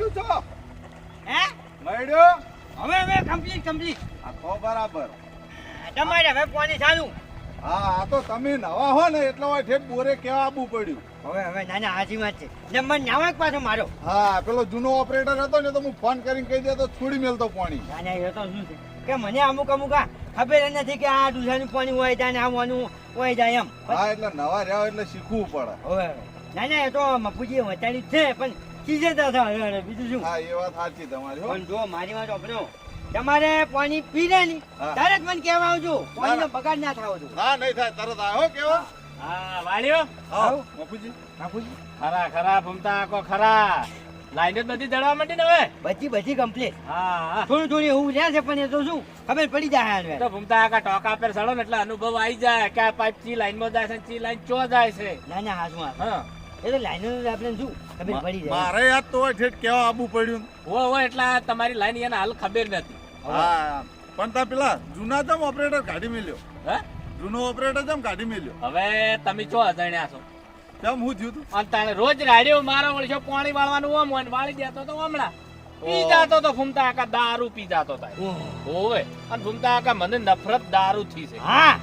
મળ્યું છો હે? મળ્યું? હવે હવે કમ્પ્લીટ કમ્પ્લીટ આ તો બરાબર. તમારે હવે પાણી ચાલુ. હા આ તો તમે નવા હો ને એટલે હોય ઠેક બોરે કેવા આબુ પડ્યું. હવે હવે નાના હાજી વાત છે. નંબર નાવા પાછો મારો. હા પેલો જૂનો ઓપરેટર હતો ને તો હું ફોન કરીને કહી દેતો છોડી મેલતો પાણી. નાના એ તો શું છે? કે મને અમુક અમુક આ ખબર નથી કે આ દુધાનું પાણી હોય જાય ને આ વાનું હોય જાય એમ. હા એટલે નવા રહ્યા એટલે શીખવું પડે. હવે ના નાના એ તો મફુજી વચાડી છે પણ ચીજે તો હવે હવે બીજું શું? હા એ વાત સાચી તમારી પણ જો મારી વાત સાંભળો. તમારે પાણી પીને ની તરત મને કહેવા આવજો. પાણીનો બગાડ ના થાવો જો હા નહીં થાય તરત આવ્યો કેવો? હા વાળ્યો આવો. બાપુજી. બાપુજી. ખરા ખરા ભૂમતા આકો ખરા. લાઈન જ બધી દળવા માંડી ને હવે. બધી બધી કમ્પ્લીટ હા. થોડું થોડું એવું રહ્યા છે પણ એ તો શું? ખબર પડી જાય હાલ તો ભૂમતા આકા ટોકા પર સડો ને એટલે અનુભવ આવી જાય કે આ પાઇપ ચી લાઈનમાં જાય છે ચી લાઈન ચો જાય છે. ના ના હા હા હા. એ તો લાઈનો આપણે શું? ખબર પડી જાય. મારે યાદ તો ઠેઠ કેવા આવવું પડ્યું. હો હો એટલે તમારી લાઈન એને હાલ ખબર નથી. હા. પણ તા પેલા જૂના જમ ઓપરેટર કાઢી મેલ્યો. હે? જૂનો ઓપરેટર જમ કાઢી મેલ્યો. હવે તમે છો અજાણ્યા છો. હું થયું તું? અને રોજ રાડ્યો મારો વળશો પાણી વાળવાનું ઓમ હોય વાળી દેતો તો હમણાં. પી જાતો તો ફૂમતા આકા દારૂ પી જાતો થાય ઓહો. અને ફૂમતા આકા મને નફરત દારૂ થી છે. હા.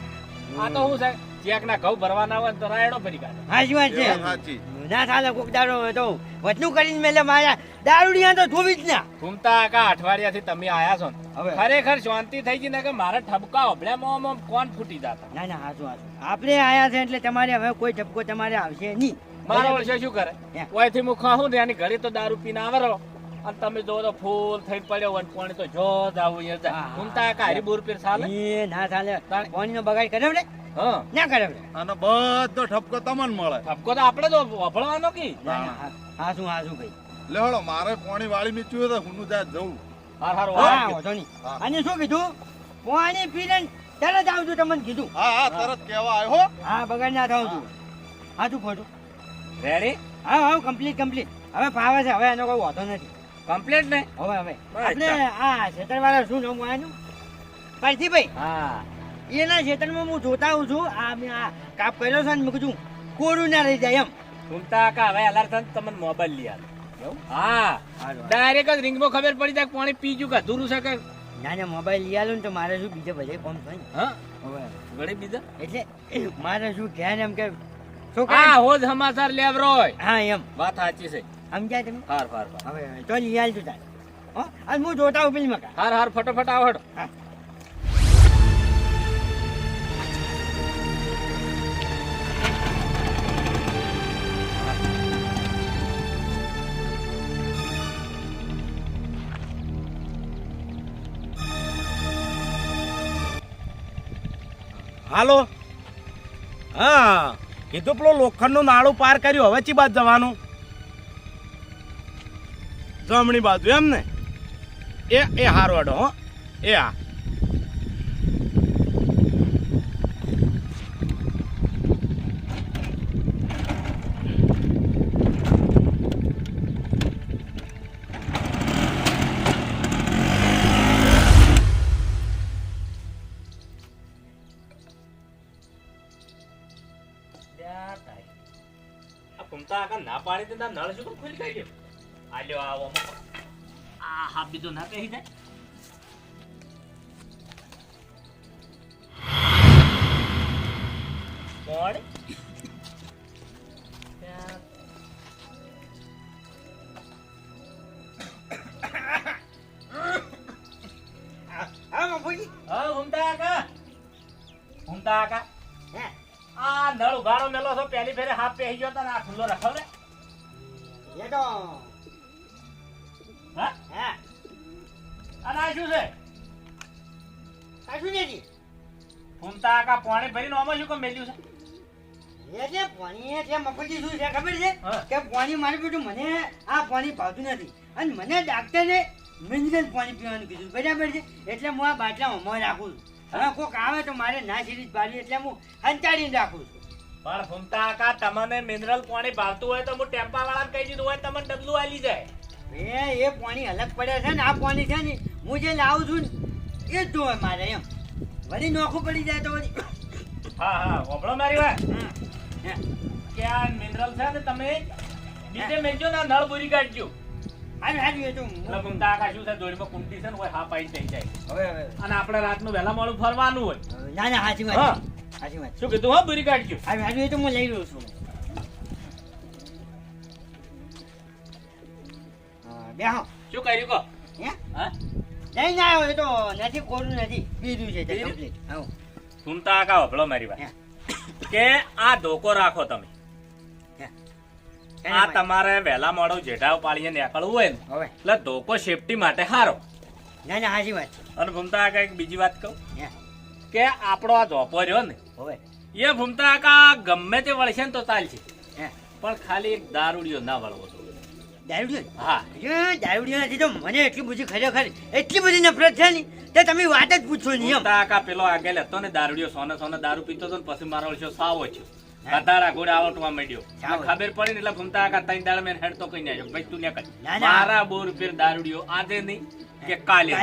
આ તો શું છે? ચેક ના ઘઉં ભરવાના હોય તો રાયડો ભરી કાઢે. હાજી વાત છે. ના ચાલે કોક દાડો તો વચનું કરીને મેલે મારા દારૂડિયા તો ધૂવી જ ના. ઘૂમતા કા અઠવાડિયાથી તમે આયા છો હવે. ખરેખર શાંતિ થઈ ગઈ ને કે મારા ઠપકા ઓબળ્યામાં મોમ મોમ કોણ ફૂટી જતા? ના ના હાચું હાચું આપણે આયા છે એટલે તમારે હવે કોઈ ઠપકો તમારે આવશે નહીં. મારા વર્ષે શું કરે? હે. મુખા હું ખાઉં ને એની ઘરે તો દારૂ પીને આવરો અને તમે જો તો ફૂલ થઈ પડ્યો હોય પાણી તો જો જ આવું હું હા. આકા હરી બોર પીર ચાલે? એ ના ચાલે. પાણીનો બગાડ કરે ને? હા. ના કરે આનો બધો ઠપકો તમને મળે. ઠપકો તો આપણે તો વફળવાનો કી? હા શું હા- શું ભાઈ. લે હળો મારે પાણી વાળી મીચ્યું તો હું જાય જવું હાર હાર વાહ. વાંધો નહીં. અને શું કીધું? પાણી પીને તરત આવજો તમને કીધું. હા હા તરત કેવા આવ્યો હો. હા બગાડ ના થાવ છું હાચું ખોટું. રેડી હા હા કમ્પ્લીટ કમ્પ્લીટ હવે ફાવે છે. હવે એનો કોઈ વાંધો નથી. કમ્પ્લીટ ને હવે હવે. આપણે આ ખેતરવાળા શું નામ આનું ભાઈ? હા. એના ખેતરમાં હું જોતા આવું છું. આ મેં આ કાપ કર્યો છે ને મેં કીધું કોરું ના રહી જાય એમ. સુલતા કા હવે અલાર થઈને તમને મોબાઈલ લઈ આલો. હા. ડાયરેક્ટ જ રિંગમાં ખબર પડી જાય પાણી પીજું કે અધૂરું છે કે? ના ના મોબાઈલ લઈ આલો ને તો મારે શું બીજે બધે કોમ થાય હા? હવે. ઘરે બીજા? એટલે મારે શું ધ્યાન એમ કે હા છોકરા હોજ સમાચાર લેવરોય હા એમ. વાત સાચી છે. સમજાય તમે હાર હાર. હવે તો લઈ આલજો તારે હો? અને હું જોતા હું પેલી મકા હાર હાર ફટોફટ આવડ હા. હાલો. હા કીધું પેલો લોખંડનું નાળું પાર કર્યું. હવે ચી બાદ જવાનું? જમણી બાજુ એમ ને? એ એ હારો હો. એ આ. ઘૂમતા આકા ના પાડી દીધા, નળ શું ખોલી કાઢ્યો આલ્યો આવો આ હા બીજો ના કહી જાય. કોણ આ નળ ઉઘાડો મેલો છો પહેલી ફેરે હાફ પહેરી ગયો તને ને આ ખુલ્લો રખાવ રે એ તો શું છે. કશું નથી ઘૂમતા આકા પાણી ભરીને આમાં શું કામ મેલ્યું છે? એ જે પાણી એ મફતી શું છે ખબર છે? કે પાણી મારી બેટું મને આ પાણી ભાવતું નથી. અને મને ડાક્ટરે મિનરલ પાણી પીવાનું કીધું બરાબર છે? એટલે હું આ બાટલા મોં રાખું છું. હવે કોક આવે તો મારે ના સિરીજ પાડી એટલે હું હંચાડીને રાખું છું. પણ ફૂમતા કા તમને મિનરલ પાણી ભાવતું હોય તો હું ટેમ્પા વાળાને કહી દીધું હોય તમને ડબલું આલી જાય. એ એ પાણી અલગ પડે છે ને આ પાણી છે ને હું જે લાવું છું ને એ જ જોવે મારે એમ. વળી નોખું પડી જાય તો વળી હા હા ઓબળો મારી વાત. હા, હા. કે આ મિનરલ છે ને તમે બીજે મેજો ને નળ પૂરી કાઢજો. હારું હારું એ તો લગમતા આખા શું છે જોડીમાં કુંટી છે ને કોઈ હા પાઈ થઈ જાય. હવે હવે. અને આપણે રાતનું વહેલા મોડું ફરવાનું હોય. ના ના હાજી હા. વાત હાજી વાત શું કીધું હો બોરી કાઢજો. હારું હારું એ તો હું લઈ રહ્યો છું. હા, બેહો. શું કર્યું કહો? હે? હા? નહીં ના આવ્યો એ તો નથી કોરું નથી. બીજું છે તે complete. આવો. ઘૂમતા આખા વભળો મારી વાત. કે આ ધોકો રાખો તમે. આ તમારે વહેલા મોડો જેઠાવ પાળીએ નીકળવું હોય ને હવે. એટલે ધોકો સેફટી માટે સારો ના ના સાચી વાત છે. અને ભૂમતા આકા એક બીજી વાત કહું? કે આપણો આ ધોપો રહ્યો ને હવે. એ ભૂમતા આકા ગમે તે વળશે ને તો ચાલશે. પણ ખાલી એક દારૂડિયો ના વળવો. દારૂડિયો? હા. એ દારૂડિયો તો મને એટલી બધી ખરેખર એટલી બધી નફરત છે ને તે તમે વાત જ પૂછો નહીં પેલો આગળ હતો ને દારૂડિયો સોને સોને દારૂ પીતો હતો ને પછી મારો છો સાવો છે કતારા ઘોડે આવટવા માંડ્યો. ખબર પડી ને એટલે ભૂમતા આકા ત્રણ દાળ મેં હેડ તો કઈ નહીં ભાઈ તું ને ના, ના. મારા દારૂડિયો આજે નહીં કે કાલે.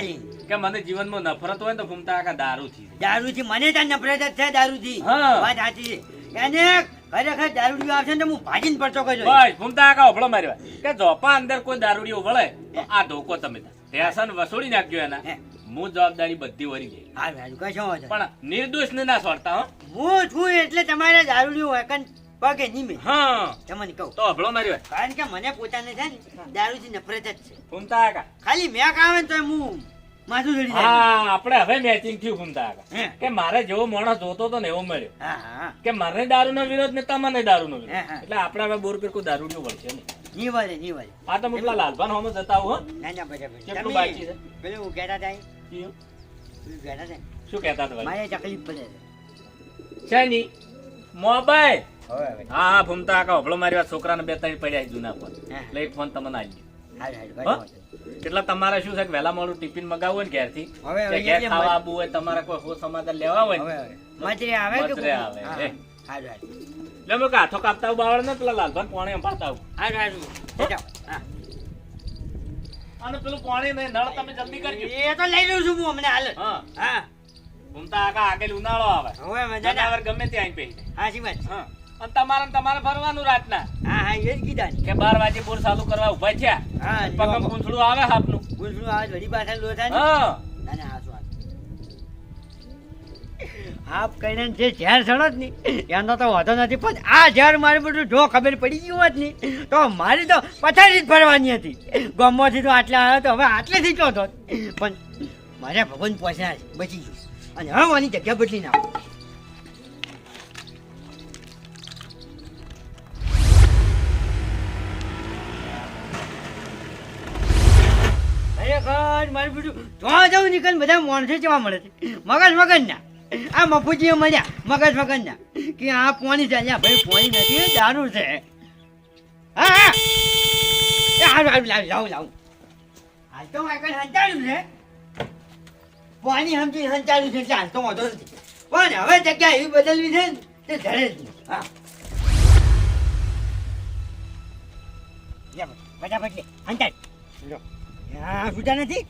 કે મને જીવનમાં નફરત હોય ને તો ભૂમતા આકા દારૂ થી દારૂથી મને ત્યાં નફરત જ છે દારૂ થી વાત સાચી છે. એને ખરેખર દારૂડિયો આવશે ને હું ભાજીને પડતો કર્યો બસ ભૂમતા આકા ઓફળો મારી વાત. કે જોપા અંદર કોઈ દારૂડિયો વળે તો આ ધોકો તમે ટેશન વસૂલી નાખજો એના. હું. જવાબદારી બધી વરી ગઈ. હારું હારું કશો વાંધો? પણ નિર્દોષ ને ના છોડતા હો. હું છું એટલે તમારે દારૂડિયો વેકન પગે નહીં મેં હા. તમને કહું. તો અભળો મારી વાત. કારણ કે મને પોતાને છે ને દારૂથી નફરત જ છે. ભૂમતા ખાલી મેં કામ ને તો હું હા આપણે હવે મેચિંગ થયું ઘૂમતા કે મારે જેવો માણસ જોતો હતો ને એવો મળ્યો. કે મારે કે નો દારૂનો વિરોધ ને તમને દારૂ નો વિરોધ એટલે આપણે હવે બોર પર કોઈ નું વળશે પેલા લાલભાન હોમ જતા હો ના ના બરાબર. કેટલું બાકી છે? પેલું કહેતા હતા એ? પેલું કહેતા હતા. ને? શું કહેતા હતા મારે તકલીફ પડે છે. મોબાઈલ. હા હા ભૂમતા મારી વાત. છોકરાને બે ત્રણ પડ્યા જુના ફોન. એટલે એક ફોન તમને આવી એટલે તમારે શું છે કે વહેલા મોડું ટિફિન મગાવવું હોય ને ઘેરથી? હવે હવે ઘેર ખાવા આવવું હોય તમારે કોઈ હો સમાધાન લેવા હોય મચરે આવે કે મચરે આવે, એટલે મેં હાથો કાપતા આવું બાવળ ને પેલા લાલભાન પાણી અંપાતા આવું. હારું હારું. અને પેલું પાણી નહીં નળ તમે જલ્દી કરજો. એ તો લઈ લઉં છું હું હમણાં હાલ. હા. હા. ઘૂમતા આગળ આગળ ઉનાળો આવે. હવે મજા ના આવે ગમે ત્યાં પે હા વાત હા. અને તમારે તમારે ફરવાનું રાતના. હા હા એ જ કીધા કે બાર વાગે બોર ચાલુ કરવા ઊભા થયા. હા પગમ પૂંછડું આવે હાપનું ગુંજરું આવે વળી પાછા લોથા ને. હા. ના ના હાચું. હાફ જે ઝેર સડો જ નહીં એનો તો વાંધો નથી. પણ આ ઝેર મારું બધું જો ખબર પડી ગયું હોત નહીં તો મારી તો પથારી જ ફરવાની હતી. ગમમાંથી તો આટલા આવ્યો તો હવે આટલેથી ચોથો પણ મારે ભગવાન પહોંચ્યા બચી ગયું. અને હવે મારી જગ્યા બદલી નાખો. ખરેખર મારું બીજું જોવા જવું નીકળ બધા માણસો જોવા મળે છે? મગજ મગજ ના આ મફુજીઓ મળ્યા, મગજ મગજ ના કે આ પોણી ચાલ્યા ભાઈ પોણી નથી દારૂ છે. હા હા. સારું હારું લાવ, લાવું હાલ તો આગળ હંચાડ્યું છે? પોણી સમજી હંચાડ્યું છે એટલે હાલ તો વાંધો નથી. પણ હવે જગ્યા એવી બદલવી છે ને, તે ધરે જ હા. બરાબર ફટાફટ લે હંચાડ લો હા છૂટા નથી?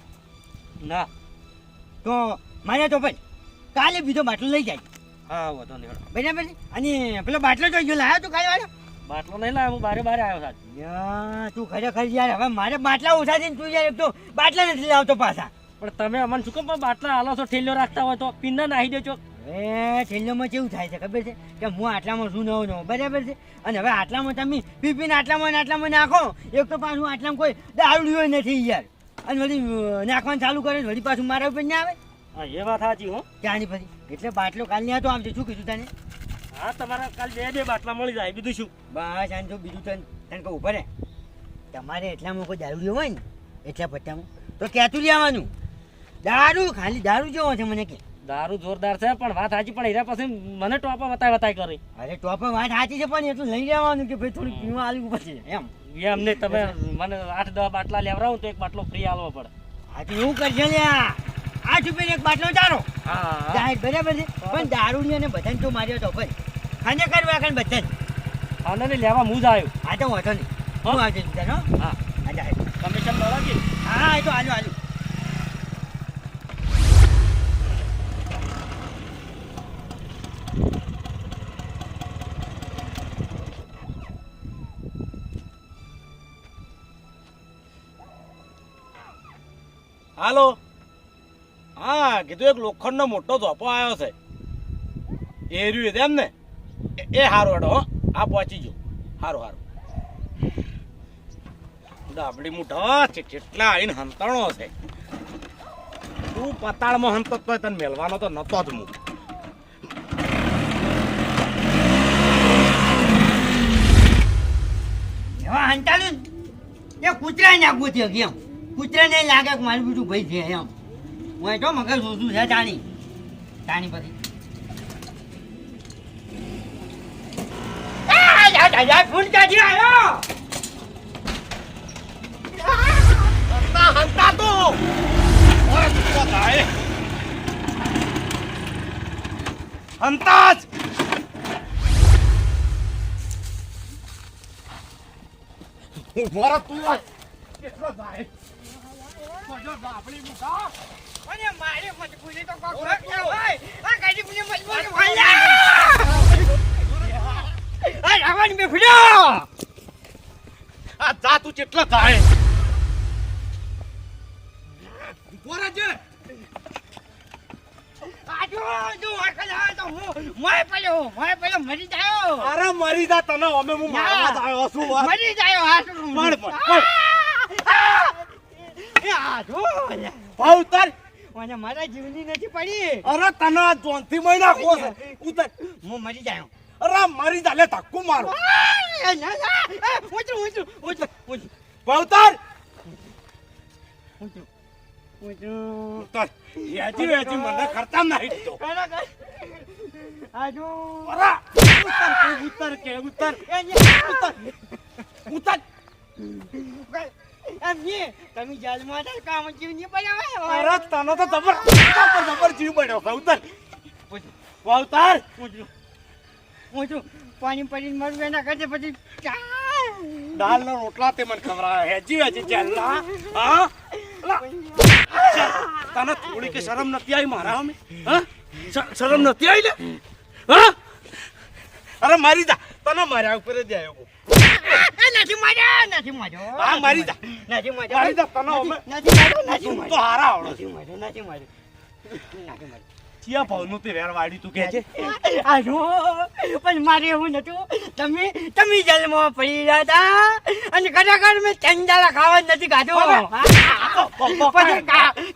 ના. તો મારે તો ભાઈ કાલે બીજો બાટલો લઈ જાય. હા વાંધો નહીં બરાબર છે? અને પેલો બાટલો તો જો લાવ્યો તું કાલે વાળો? બાટલો નહીં લાવ્યો હું બારે બારે આવ્યો સાહેબ યા, તું ખરેખર યાર હવે મારે બાટલા ઓછા છે તું યાર એક તો બાટલા નથી લાવતો પાછા. પણ તમે અમને શું કેમ બાટલા હાલો છો ઠેલ્યો રાખતા હોય તો પિન્ના નાહી દેજો. હવે છેલ્લોમાં કેવું થાય છે ખબર છે? કે હું આટલામાં શું નવો નવો બરાબર છે? અને હવે આટલામાં તમે પીપીને આટલામાં આટલામાં નાખો એક તો પાછું આટલામાં કોઈ દારૂ નથી યાર. અને વળી નાખવાનું ચાલુ કરે તો વળી પાછું મારા ઉપર ના આવે? હા એ વાત સાચી હો. ત્યાંની પછી. એટલે બાટલો કાલ નહીં હતો આમ તો શું કીધું તને. હા તમારા કાલ બે બે બાટલા મળી જાય બીજું શું? બસ આને જો બીજું તને તને કહું પડે તમારે એટલામાં મોકો દારૂ હોય ને એટલા પટ્ટામાં તો ક્યાંતું લેવાનું દારૂ ખાલી દારૂ જેવો છે મને કે. દારૂ જોરદાર છે પણ વાત સાચી પણ એના પછી મને ટોપા વતાય વતાય કરી. અરે ટોપ વાત સાચી છે પણ એટલું લઈ જવાનું કે ભાઈ થોડું પીવા આવી પડશે એમ. એમ નહીં તમે મને આઠ દસ બાટલા લેવડાવો તો એક બાટલો ફ્રી આલવો પડે. હા તો એવું કરશે લ્યા. આઠ રૂપિયા એક બાટલો ચારો હા બરાબર છે. પણ દારૂ અને બધાને તો માર્યો તો ભાઈ. ખાને કરવા ખાને બધાને. ખાને નહીં લેવા હું જ આવ્યો આ તો વાંધો નહીં. હું. આવજે હો. હા. કમિશન મળે હા એ તો આજો આજો હાલો. હા, કીધું એક લોખંડનો મોટો ધોપો આવ્યો છે. એ રહ્યું એમ ને એ- સારું હેડો, હો. આ પહોંચી જો સારું સારું ડાબડી મુઠા છે કેટલા આવીને હંતાણો છે. તું પતાળમાં હંતો તો તને મેળવાનો તો નતો જ હું એવા હંતાલું એ કૂતરા નાખવું છે કેમ? કૂતરા ને લાગે કે મારું બીજું ભાઈ છે એમ. હું તો મગજ શોધું છે તાણી તાણી પછી. ફોન કાઢી આવ્યો હંતા તો. ઓય તું થાય હંતા જ મારા તું આ કેટલો જાય અને મારે મજબૂરી તો કોક હોય આ ગાડી મને મજબૂરી ભાઈ આ રાવણ બે ફર્યો આ જા તું કેટલા થાય? બોરા છે આ જો જો આખા તો હું મોય પડ્યો મોય પડ્યો મરી જાયો. અરે મરી જા તને અમે હું મારવા જ છું મરી જાયો ભાવ ઉતાર. મને મારા જીવની નથી પડી. અરે તને આ જોનથી મહિના ખો છે. ઉતાર. હું મરી જાયો અરે મરી જા લે ધક્કુ મારો. ઊંચું ઊંચું ઊંચું ઊંચું. ભાવ ઉતાર. ઊંચું ઊંચું. હેજી મને અરે. ઉતાર કે ઉતાર. કે ઉતર ઉતાર. ઉતાર. તમે જેલમાં હતા કામ પડ્યા અરે તને તો જબર જબર જીવ પડ્યો પાણી પડીને મરું એના કરતા પછી દાલ ના રોટલા તે મને ખવડાવે હેજી હેજી ચાલના હા? તને થોડી કે શરમ નથી આવી મારા અમે હા? શરમ નથી આવી લે? હા? અરે મારી જા. તને મારા ઉપર જ આવ્યો નથી માર્યો નથી માર્યો હા, મારી જા. નથી માર્યો મારી જા તને નથી માર્યો નથી તું તો હારા આવડો નથી માર્યો નથી માર્યો નથી માર્યો ચિયા ભાવનું તે વેર વાડી તું કે છે? પણ મારે એવું નતું. તમે તમે જેલમાં પડી રહ્યા હતા અને ખરેખર મેં ચંદાલા ખાવા નથી ખાધું. પછી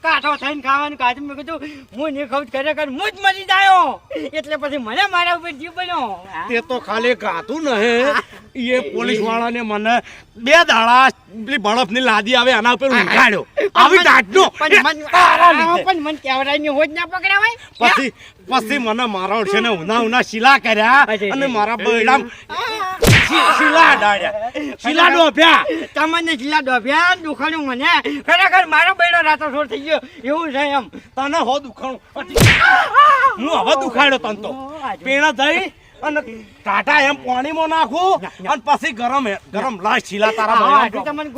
કાઠો થઈને ખાવાનું ખાધું. મેં કીધું હું નહીં ખાઉં ખરેખર હું જ મરી જાયો એટલે પછી મને મારા ઉપર જીવ બન્યો. તે તો ખાલી ગાતું નહીં એ પોલીસ વાળાને મને બે દાડા પેલી બળફની લાદી આવે એના ઉપર ઊંઘાડ્યો. આવી દાટનો પણ મન- પણ મને કેવડાની હોજ ના પકડાવાય. પછી પછી મને મારા છે ને ઉના ઉના શીલા કર્યા અને મારા બૈડામ શીલા ડાળ્યા શીલા તમને દુખાણું મને? ખરેખર મારો બૈડો રાતો છોડ થઈ ગયો. એવું છે એમ. તને હો દુખાણું. પછી હું હવે દુખાડ્યો તન તો. પીણા જઈ અને ટાટા એમ પાણીમાં નાખું અને પછી ગરમ ગરમ લાશ શીલા તારા તમને.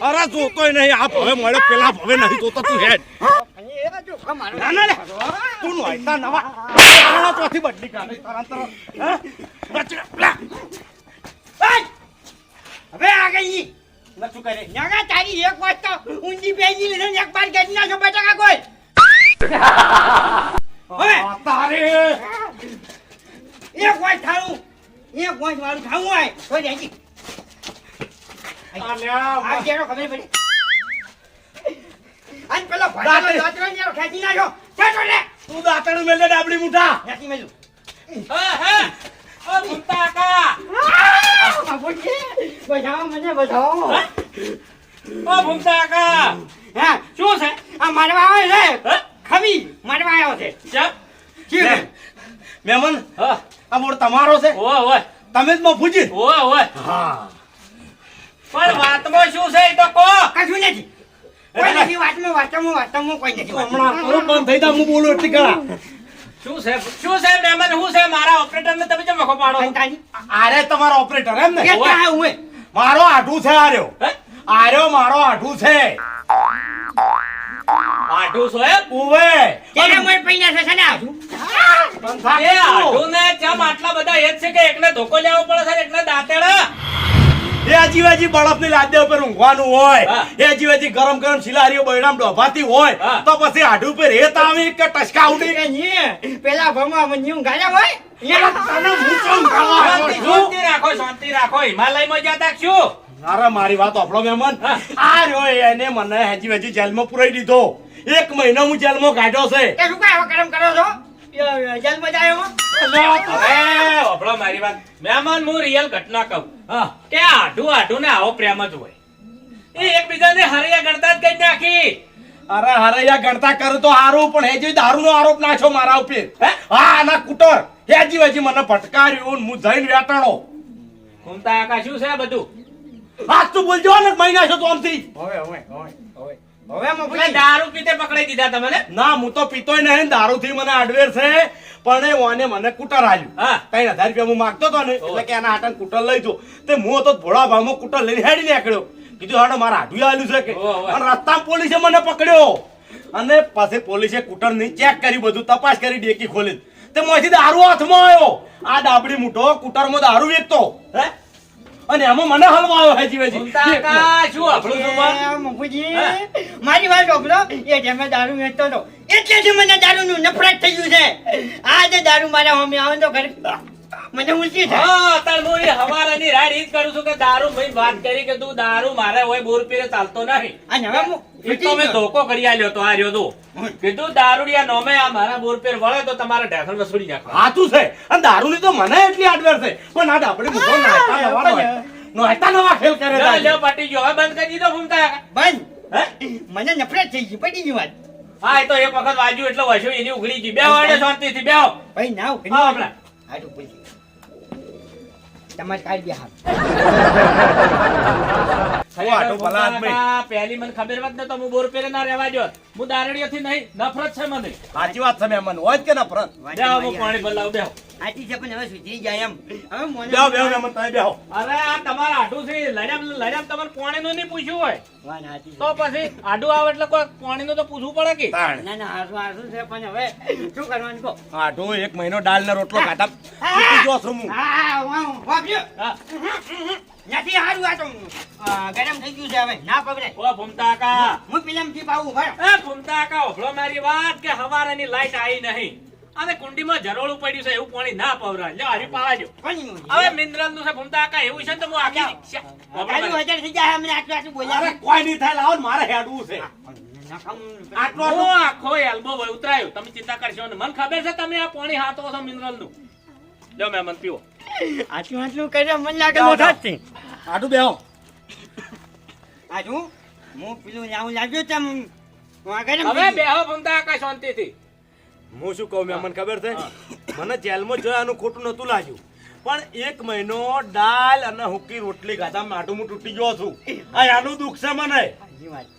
અરે જોતોય નહીં આ હવે મળે પેલા હવે નહીં જોતો તું હેડ. બાજુ. ના ના લે. તું નવા. તારા ચોથી બદલી કાઢે તારા! હવે આ ગઈ કરે? નગા તારી એક વાત તો ઊંધી બેસી લીધો એક બાર ગેટ ના છો બટાકા કોઈ? હવે! તારે. એક વાત થાળું એક વાત વાળું ખાવું હોય તો આલ્યા આ કેરો ખબર પડી? આજ પેલો ભાડાનો દાંતે. ને ખેંચી નાખ્યો. ખેંચો લે? તું દાતણું મેલે ડાબડી મુઠા. નથી મેલું. હા હા. ઓ ભૂમતા કાકા બાપુજી. મને બધાઓ ઓ ભૂમતા કાકા હા શું છે? આ મારવા આવે છે? હે? મારવા આવ્યો છે. મેમન હા. આ બોર તમારો છે. ઓય ઓય. તમે જ મફુજી. ઓય ઓય. હા. પણ વાતમાં શું છે એ તો કો કશું નથી. કોઈ નથી વાતમાં વાતમાં વાતમાં કોઈ નથી હમણાં તારું બંધ થઈ તા હું બોલું એટલી કરા શું છે? શું છે મહેમાન શું છે? મારા ઓપરેટર ને તમે કેમ વખો પાડો આરે તમારો ઓપરેટર એમ ને? કેટલા મારો આઠું છે આર્યો. હે? આર્યો મારો આઢું છે. આઢું છો એમ? ઉવે. કેને મોય પૈના છે સના? એ ને ચમ આટલા બધા એ જ છે કે એકને ધોકો લેવો પડે છે ને એકને દાંતેડા? એ જીવાજી બળફની લાદે ઉપર ઊંઘવાનું હોય. એ ગરમ ગરમ શિલારીઓ બૈરામ ડોભાતી હોય. તો પછી આઢું ઉપર રેત આવી કે ટસકા ઉડી? કે ની પેલા ભમા મને ગાળ્યા હોય. તને હું કેમ ગાળવા શાંતિ રાખો શાંતિ રાખો. હિમાલયમાં જતા શું અરે મારી વાત આપણો મહેમાન. આ રહ્યો એને મને હેજી વેજી જેલમાં પુરાઈ દીધો. એક મહિનો હું જેલમાં કાઢ્યો છે. શું આવા કરો છો? જન્મ જાય હવે મારી વાત. મહેમાન હું રિયલ ઘટના કહું. કે આઢું આઢું ને આવો પ્રેમ જ હોય. એ એકબીજાને હરિયા ગણતા જ કઈ નાખી. અરે હરૈયા ગણતા કરું તો હારું પણ હેજી દારૂનો આરોપ નાખ્યો મારા ઉપર. હે? હા ના કુટર. હેજી વેજી મને ભટકાર્યું હું જઈને વેટાણો. ઘૂમતા આકા શું છે બધું. તું બોલજો ને મહિના છો તો આમથી. હવે હવે હવે હવે. હવે એટલે દારૂ પીતે પકડાઈ દીધા તમે ના હું તો પીતોય નહીં દારૂથી મને અડવેર છે પણ ઓને મને કુટર આલ્યું. ત્રણ હજાર રૂપિયા હું માગતો હતો ને એટલે કે એના હાટન કુટર લઈ જો. તે હું તો ભોળા ભાવમાં કુટર લઈને હેડી નીકળ્યો. કીધું હાડો મારા આઢું આલ્યું છે કે. રસ્તામાં પોલીસે મને પકડ્યો. અને પછી પોલીસે કુટરની ચેક કરી બધું તપાસ કરી ડેકી ખોલી. તે મોંથી દારૂ હાથમાં આવ્યો. આ ડાબડી મૂઠો કુટરમાં દારૂ વેચતો. હે? અને એમાં મને હલવાયો હેજી વેજી ઘૂમતા કાકા શું આપણું શું બોલ? મારી વાત સાંભળો. એ જેમે દારૂ વેચતો હતો. એટલેથી મને દારૂનું નફરત થઈ ગયું છે. આ જે દારૂ મારા મમ્મી આવે તો ઘરે મને ઊંચી થાય. હા તાર હું હવારે ની રાડ ઈ કરું છું કે દારૂ ભાઈ વાત કરી કે તું દારૂ મારે હોય બોર પીરે ચાલતો નહીં. અને હવે હું તો મેં ધોકો કરી આલ્યો તો આ રહ્યો તું. કીધું દારૂડિયા નોમે આ મારા બોર પેર વળે તો તમારે ઢેસણ વસૂલી નાખો હાચું છે. અને દારૂની તો મને એટલી આડવેર છે. પણ આ આપણે મુખો નાતા નવા નવા- નાયતા નવા ખેલ કરે લે પટી હવે બંધ કરી દીધો આકા. બંધ. હે? મને નફરત થઈ ગઈ પડી ગઈ વાત. હા એ તો એક વખત વાજ્યું એટલે વસ્યું એની ઉઘડી ગઈ. બે વાડે શાંતિથી બેહો. ભાઈ ના ઉઘડી. હાટું પૂછી તમારે કાઢી દે હાથ. આટો ભલા આદમી. પહેલી મને ખબર હોત ને તો હું બોર પેરે ના રહેવા દ્યોત. હું દારૂડિયાથી નહીં નફરત છે મને. સાચી વાત છે મહેમાન હોય કે નફરત? બેહો હું પાણી બદલાવું બેહો. આટી છે પણ હવે સુધરી જાય એમ. હવે મને બેહો બેહો મહેમાન તમે બેહો. અરે આ તમારા આઢું છે લડ્યામ લડ્યામ તમારે પાણીનું નહીં પૂછ્યું હોય. તો પછી આડું આવે એટલે કોઈ પાણીનું તો પૂછવું પડે કે? ના ના છે પણ હવે શું કરવાનું કહો? આઠો એક મહિનો દાળ ને રોટલો ખાતા. છું હું. હા. નથી હારું આ તો. ગરમ થઈ ગયું છે હવે. ના પકડે ઓ ભૂમતા કા હું પેલામાંથી પાવું ભાઈ એ ભૂમતા કા ઓભળો મારી વાત કે હવારેની લાઈટ આવી નહીં. અને કુંડીમાં જરોળું પડ્યું છે એવું પાણી ના પવરાય. લે હરી પાવાજો હવે મિનરલનું? છે ભૂમતા કા એવું છે ને તો હું આખી મારી- હજાર થઈ જાય અમને આટલું આટલું બોલ્યા અરે કોઈ નહીં થાય લાવો મારે હેડવું છે. આટલો આખો એલ્બો ઉતરાયો. તમે ચિંતા કરશો ને મને ખબર છે તમે આ પાણી હાથો છો મિનરલનું લ્યો મેમન પીવો. આટલું આટલું કરે મને લાગે મોટા જ છે. આટું બેહો. આટલું? હું પેલું લાવું લાગ્યું તેમ. હવે બેહો ભમતા કાકા શાંતિથી. હું શું કહું મહેમાન ખબર છે? મને જેલમાં જોયાનું ખોટું નતું લાગ્યું. પણ એક મહિનો દાલ અને હુકી રોટલી ખાધા માટું હું તૂટી ગયો છું. આ આનું દુઃખ છે મને.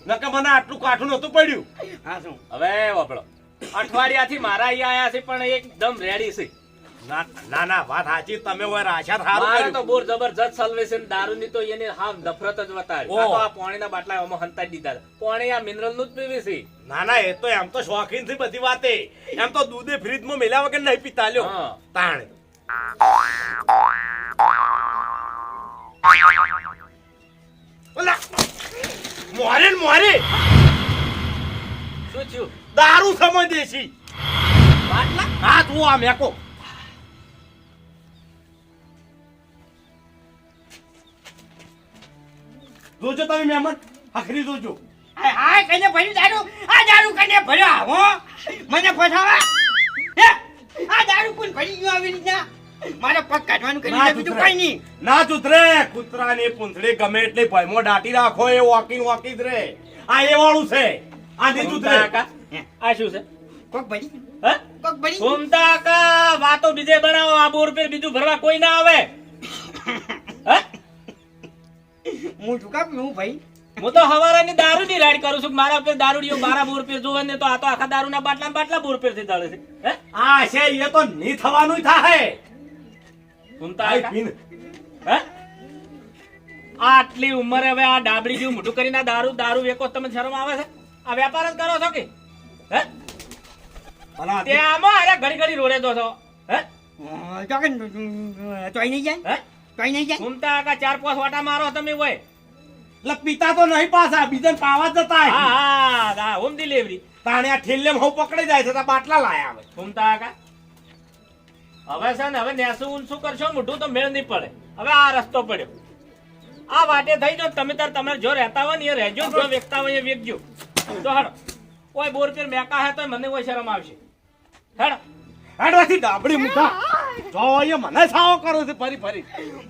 નકે. મને આટલું કાઠું નતું પડ્યું. હા શું? હવે વાપડો અઠવાડિયાથી મારા અહીંયા આયા છે પણ એકદમ રેડી છે. ના ના વાત સાચી તમે હોય રાશા તો બોર જબરજસ્ત સલવે છે દારૂ ની તો એને હા નફરત જ ઓહ. આ તો આ પાણીના બાટલા આમાં હંતા દીધા. પાણી આ મિનરલનું જ પીવી છે. ના ના એ તો એમ તો શોખીનથી બધી વાતે એમ તો દૂધે ફ્રીજમાં મેલ્યા વગર નહીં પીતા લ્યો. તાણ. ઓલા, મોરે મોરે. શું થયું? દારૂ સમજે છે બાટલા? હા તું આ મેકો જોજો તમે મહેમાન. આખરી જોજો આ આ કને ભર્યું દારૂ? આ દારૂ કને ભર્યો આવો મને ફસાવા હે? આ દારૂ કોણ ભરી ગયું આવી રીતના? મારે પગ કાઢવાનું કરી ના બીજું સુધરે. કઈ નહીં. ના ચૂતરે કૂતરાની પૂંછડી ગમે એટલે ભયમો દાટી રાખો એ વોકિંગ વોકિંગ જ રે. આ એ વાળું છે. આ નહીં ભૂમતા ચૂતરે આ શું છે? કોક ભરી? હે? કોક ભરી? ભૂમતા કા વાતો બીજે બનાવો આ બોર પર બીજું ભરવા કોઈ ના આવે. હે? ઝુકા હું ભાઈ. હું તો હવારાની દારૂની રાઈડ કરું છું મારા પર દારૂડીઓ મારા બોર પેર જોવે ને તો આ તો આખા દારૂના બાટલા ને બાટલા બોર પરથી દળે છે. હે? આ છે એ તો નહીં થવાનું થાય કાકા, પીન. હે? આટલી ઉંમરે હવે આ ડાબડી જેવું મોટું કરીને આ દારૂ દારૂ વેકો તમે શરમ આવે છે? આ વેપાર જ કરો છો કે? હે? ત્યાં આમાં અરે ઘડી ઘડી રોડે દો છો. હે? તો ચોઈ નહીં જાય હે? કઈ નહીં જાય. ફૂમતા કાકા ચાર પાંચ વાટા મારો તમે હોય એટલે પિતા તો નહીં પાછા બીજાને પાવા જતા હા હા હોમ ડિલિવરી તાણે આ ઠેલ્લે હું પકડી જાય છે તો બાટલા લાયા આવે. ફૂમતા કાકા હવે છે ને હવે નેસું ઊંચું કરશો મોઢું તો મેળ નહીં પડે. હવે આ રસ્તો પડ્યો. આ વાટે થઈ જો તમે તાર તમે જો રહેતા હોય ને એ રહેજો જો વેચતા હોય એ વેચજો. તો હડો. કોઈ બોર પેર મેકા હે તો મને કોઈ શરમ આવશે. હેડો. હેડવાથી ડાબડી મૂકા. જો એ મને સાવો કરો છે ફરી ફરી.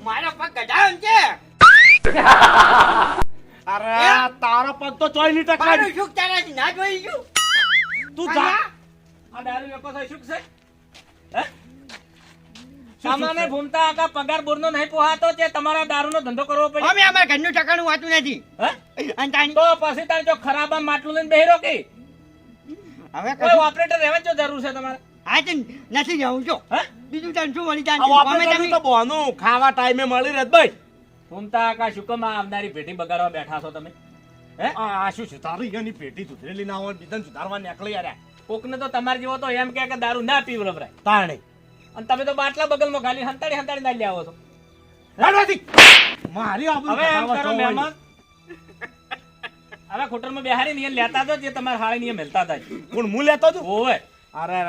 મારા પગ ગઢાયો છે અરે તારો પગ તો ચોઈ ની ટકા મારું સુખ તારાથી ના જોઈ ગયું. તું જા. આ દારૂ વેકો થાય શું છે? હે? સામાન્ય ભૂમતા આકા પગાર બોરનો નહીં પોહાતો તે તમારા દારૂનો ધંધો કરવો પડે. અમે અમાર ઘરનું ઠકાણું વાતું નથી. હે? અને તાણી તો પછી તારે જો ખરાબ આમ માટલું લઈને બેહી કે? હવે કોઈ ઓપરેટર રહેવા જો જરૂર છે તમારે. હા નથી જવું છો બીજું તન શું મળી ઓપરેટરનું તો બોનું ખાવા ટાઈમે મળી રહેત ભાઈ. ભૂમતા આકા શું આવનારી પેઢી બગાડવા બેઠા છો તમે? હે? આ શું છે? તારી એની પેટી સુધરેલી ના હોય બીજાને સુધારવા નીકળી યાર કોકને તો તમારે જેવો તો એમ કે દારૂ ના પીવડાવરાય તાણે. અને તમે તો બાટલા બગલમાં ખાલી હંતાડી હંતાડી ના આવો છો. મારી આબરૂ હવે એમ કરો. મહેમાન. હવે ખોટરમાં બેહારી નિયમ લેતા તો જે તમારે હાળી નિયમ મેલતા હતા કોણ હું લેતો છું ઓવે અરે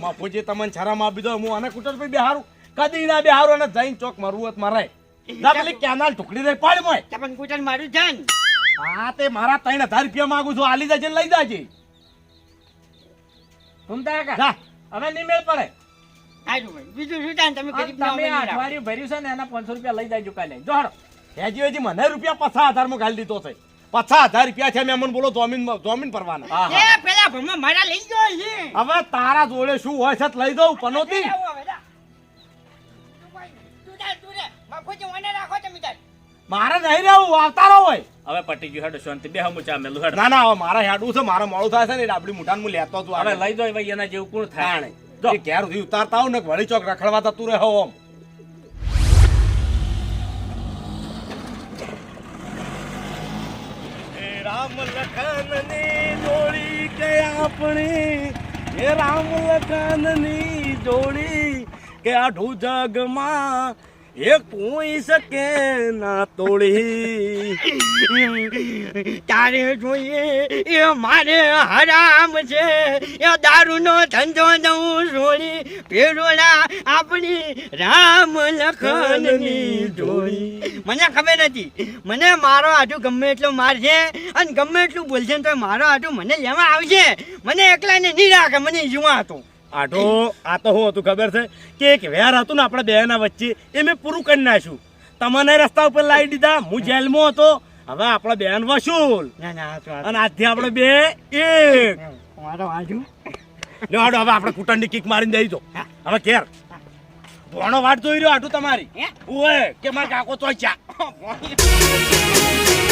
માફુજી તમને શરમ આપી દો હું આને કુટર પર બેહારું. કદી ના બેહારું અને જઈને ચોક મારું હોત મારે. ના પેલી કેનાલ ઢુકડી દે પાડ મોય. પણ કુટર મારું છે હા તે મારા ત્રણ હજાર રૂપિયા માંગુ છું. આલી જજે લઈ જાજે. ભૂમતા જા. કાકા હવે નહીં મેળ પડે. બીજું શું થાય તમે ગરીબ. અઠવાડિયું ભર્યું છે ને એના પાંચસો રૂપિયા લઈ જાય કાલે. જો હાડો હેજી હેજી મને રૂપિયા પચાસ હજારમાં ઘાલી દીધો છે. પચાસ હજાર રૂપિયા છે મેં મને બોલો જોમીન જોમીન ભરવાના. હા હા. એ પેલા ભમા મારા લઈ ગયો છે. હવે તારા જોડે શું હોય છે લઈ દઉં પનોતી. આવો હવે જા. તું ભાઈ, તું જા, તું રે. બાપુજી મને રાખો તમે તાર. મારે નહીં રહેવું આવતારો હોય. હવે પટી ગયું હેડો શાંતિ. બે હમું ચા મેલું હેડ. ના ના હવે મારે હેડું છે મારે મોડું થાય છે ને આપડી મુઠાન હું લેતો છું હવે લઈ દો ભાઈ એના જેવું કોણ થાય? ઘેર સુધી ઉતારતા આવું ને વળી ચોક રખડવા જતું રહે ઓમ. રામ લખનની જોડી કે આપણી? એ રામ લખનની જોડી કે આઠું જગમાં એ કોઈ શકે ના તોડી. તારે જોઈએ, એ મારે હરામ છે. એ દારૂનો ધંધો દઉં છોડી પેરોડા આપણી રામ લખનની જોડી. મને ખબર નથી, મને મારો આટું ગમે એટલો મારશે અને ગમે એટલું બોલશે તો મારો આટું મને લેવા આવશે મને એકલાને નહીં રાખે, મને જુવા હતું આટો. આ તો હું હતું ખબર છે? કે એક વેર હતું ને આપણા બેના વચ્ચે એ મેં પૂરું કરી નાખ્યું. તમને રસ્તા ઉપર લાવી દીધા હું જેલમાં હતો. હવે આપણા બેન વસૂલ. અને આજથી આપણે બે એક. હવે આપણે કુટંડી કિક મારીને દઈ દો. હવે કેર. ભોણો વાટ જોઈ રહ્યો આટું તમારી? હે? કે મારા કાકો તો ચા